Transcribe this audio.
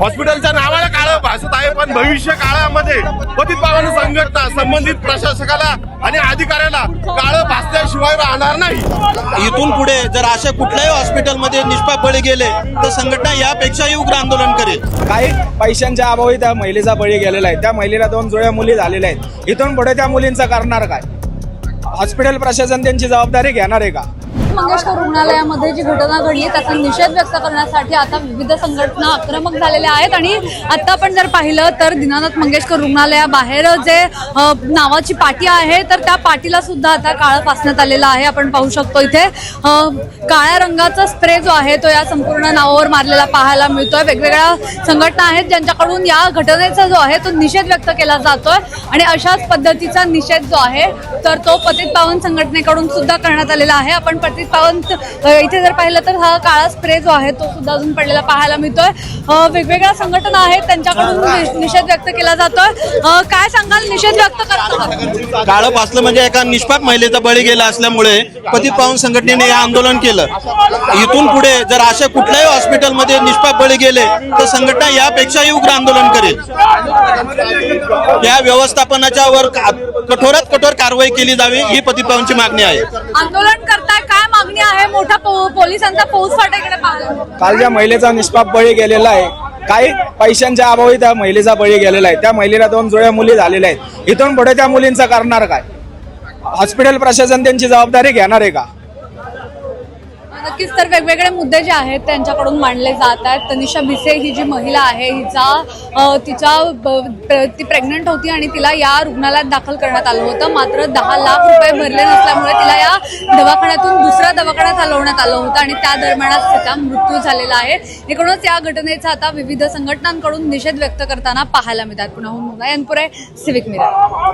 हॉस्पिटलच्या भविष्य काळामध्ये पतित पावन संघटना संबंधित प्रशासकाला आणि अधिकाऱ्याला काळं भासल्याशिवाय राहणार नाही. इथून पुढे जर अशा कुठल्याही हॉस्पिटलमध्ये निष्पाप बळी गेले तर संघटना यापेक्षाही उग्र आंदोलन करेल. काही पैशांच्या अभावी त्या महिलेचा बळी गेलेला आहे. त्या महिलेला दोन जुळ्या मुली झालेल्या आहेत. इथून पुढे त्या मुलींचं करणार काय? हॉस्पिटल प्रशासन त्यांची जबाबदारी घेणार आहे का? मंगेशकर रुग्णालयामध्ये जी घटना घडली त्याचा निषेध व्यक्त करण्यासाठी आता विविध संघटना आक्रमक झालेल्या आहेत. आणि आता आपण जर पाहिलं तर दीनानाथ मंगेशकर रुग्णालयाबाहेर जे नावाची पाटी आहे तर त्या पाटीला सुद्धा आता काळं पासण्यात आलेलं आहे. आपण पाहू शकतो इथे काळ्या रंगाचा स्प्रे जो आहे तो या संपूर्ण नावावर मारलेला पाहायला मिळतोय. वेगवेगळ्या संघटना आहेत ज्यांच्याकडून या घटनेचा जो आहे तो निषेध व्यक्त केला जातोय. आणि अशाच पद्धतीचा निषेध जो आहे तर तो पतित पावन संघटनेकडून सुद्धा करण्यात आलेला आहे. आपण पतित पावन अ, इथे जर पाहिलं तर हा काळा स्प्रे जो आहे तो सुद्धा अजून पडलेला पाहायला मिळतोय. वेगवेगळ्या संघटना आहेत त्यांच्याकडून निषेध व्यक्त केला जातोय. काय सांगाल? निषेध व्यक्त करताना? काळं पासलं म्हणजे एका निष्पाप महिलेचा बळी गेला असल्यामुळे पतित पावन संघटनेने हे आंदोलन केलं. इथून पुढे जर अशा कुठल्याही हॉस्पिटलमध्ये निष्पाप बळी गेले तर संघटना यापेक्षाही उग्र आंदोलन करेल. या व्यवस्थापनाच्या वर कठोरात कठोर कारवाई केली जावी ही पतित पावनची मागणी आहे. आंदोलन करताय काय मागणी आहे मोठा पो- पोलिसांचा फौज फाट्याकडे पाहायला काल ज्या महिलेचा निष्पाप बळी गेलेला आहे काही पैशांच्या अभावी त्या महिलेचा बळी गेलेला आहे. त्या महिलेला दोन जुळ्या मुली झालेल्या आहेत. इथून पुढे त्या मुलींचं करणार काय? हॉस्पिटल प्रशासन त्यांची जबाबदारी घेणार आहे का? नक्कीच तर वेगवेगळे मुद्दे जे आहेत त्यांच्याकडून मांडले जात आहेत. तनिषा भिसे ही जी महिला आहे हिचा तिच्या ती प्रेग्नंट होती आणि तिला या रुग्णालयात दाखल करण्यात आलं होतं. मात्र दहा लाख रुपये भरले नसल्यामुळे तिला या दवाखान्यातून दुसऱ्या दवाखान्यात हलवण्यात आलं होतं आणि त्या दरम्यानच तिचा मृत्यू झालेला आहे. एकूणच या घटनेचा आता विविध संघटनांकडून निषेध व्यक्त करताना पाहायला मिळतात. पुन्हा हो, मुगा यांपुरे सिविक मिरा